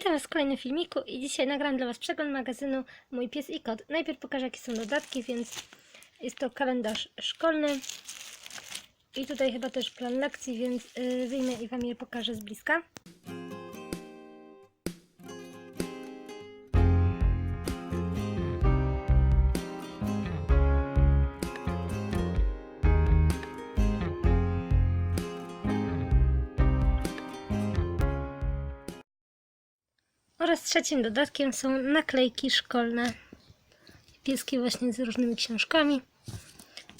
Witam Was w kolejnym filmiku i dzisiaj nagram dla Was przegląd magazynu Mój Pies i Kot. Najpierw pokażę jakie są dodatki, więc jest to kalendarz szkolny i tutaj chyba też plan lekcji, więc yy, wyjmę i Wam je pokażę z bliska. Oraz trzecim dodatkiem są naklejki szkolne. Pieski właśnie z różnymi książkami.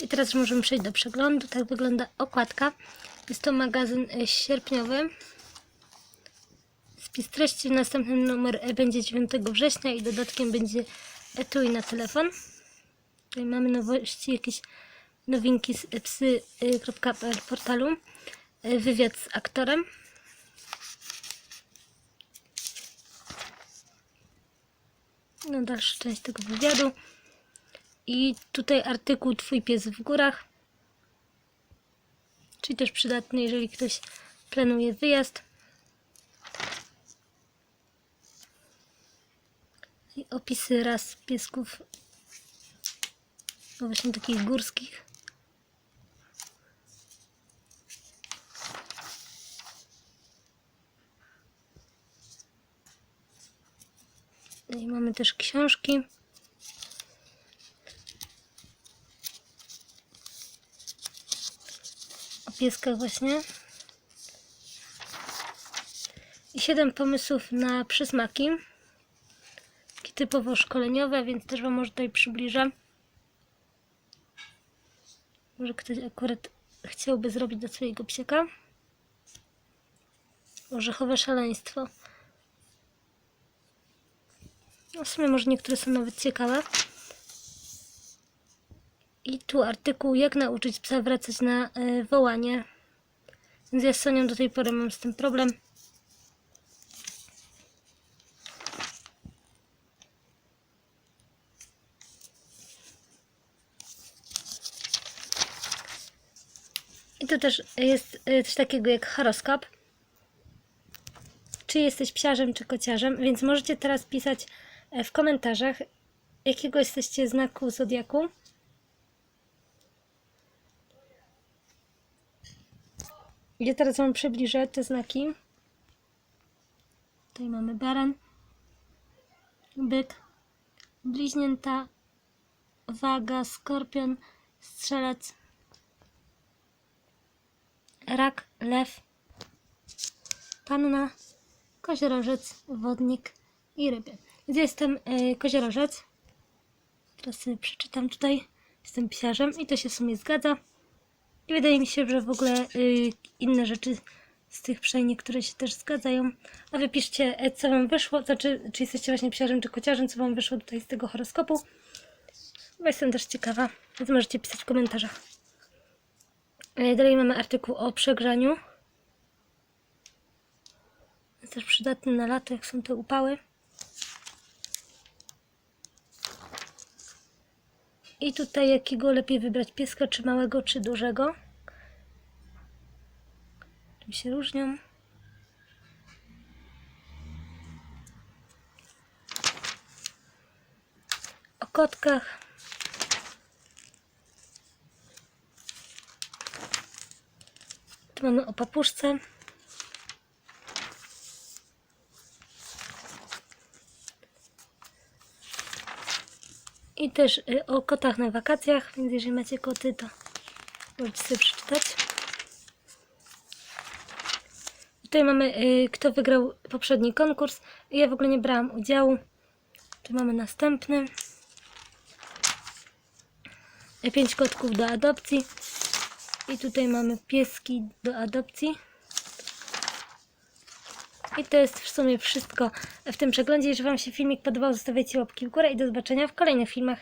I teraz możemy przejść do przeglądu. Tak wygląda okładka. Jest to magazyn e, sierpniowy. Spis treści. Następny numer e, będzie 9 września i dodatkiem będzie etui na telefon. Tutaj mamy nowości, jakieś nowinki z psy.pl portalu. E, Wywiad z aktorem. No dalsza część tego wywiadu. I tutaj artykuł Twój pies w górach. Czyli też przydatny, jeżeli ktoś planuje wyjazd. I opisy ras piesków. No właśnie takich górskich. I mamy też książki. O pieskach właśnie. I siedem pomysłów na przysmaki. Takie typowo szkoleniowe, więc też Wam może tutaj przybliżę. Może ktoś akurat chciałby zrobić do swojego psiaka. Orzechowe szaleństwo. No w sumie może niektóre są nawet ciekawe. I tu artykuł, jak nauczyć psa wracać na y, wołanie. Więc ja z Sonią do tej pory mam z tym problem. I tu też jest y, coś takiego jak horoskop czy jesteś psiarzem, czy kociarzem, więc możecie teraz pisać w komentarzach, jakiego jesteście znaku zodiaku. Ja teraz Wam przybliżę te znaki. Tutaj mamy baran, byk, bliźnięta, waga, skorpion, strzelec, rak, lew, panna, koziorożec, wodnik i ryby. Jestem y, koziorożec. Teraz sobie przeczytam tutaj. Jestem psiarzem i to się w sumie zgadza. I wydaje mi się, że w ogóle y, inne rzeczy z tych przynajmniej, które się też zgadzają. A wy piszcie, e, co wam wyszło, znaczy, czy jesteście właśnie psiarzem, czy kociarzem, co wam wyszło tutaj z tego horoskopu. Bo jestem też ciekawa, więc możecie pisać w komentarzach. E, Dalej mamy artykuł o przegrzaniu. Jest też przydatny na lato, jak są te upały. I tutaj jakiego lepiej wybrać pieska, czy małego, czy dużego. Czym się różnią. O kotkach. Tu mamy o papuszce. I też y, o kotach na wakacjach, więc jeżeli macie koty, to możecie sobie przeczytać. Tutaj mamy, y, kto wygrał poprzedni konkurs. Ja w ogóle nie brałam udziału. Tu mamy następny. Y, Pięć kotków do adopcji. I tutaj mamy pieski do adopcji. I to jest w sumie wszystko w tym przeglądzie. Jeżeli Wam się filmik podobał, zostawiajcie łapki w górę i do zobaczenia w kolejnych filmach.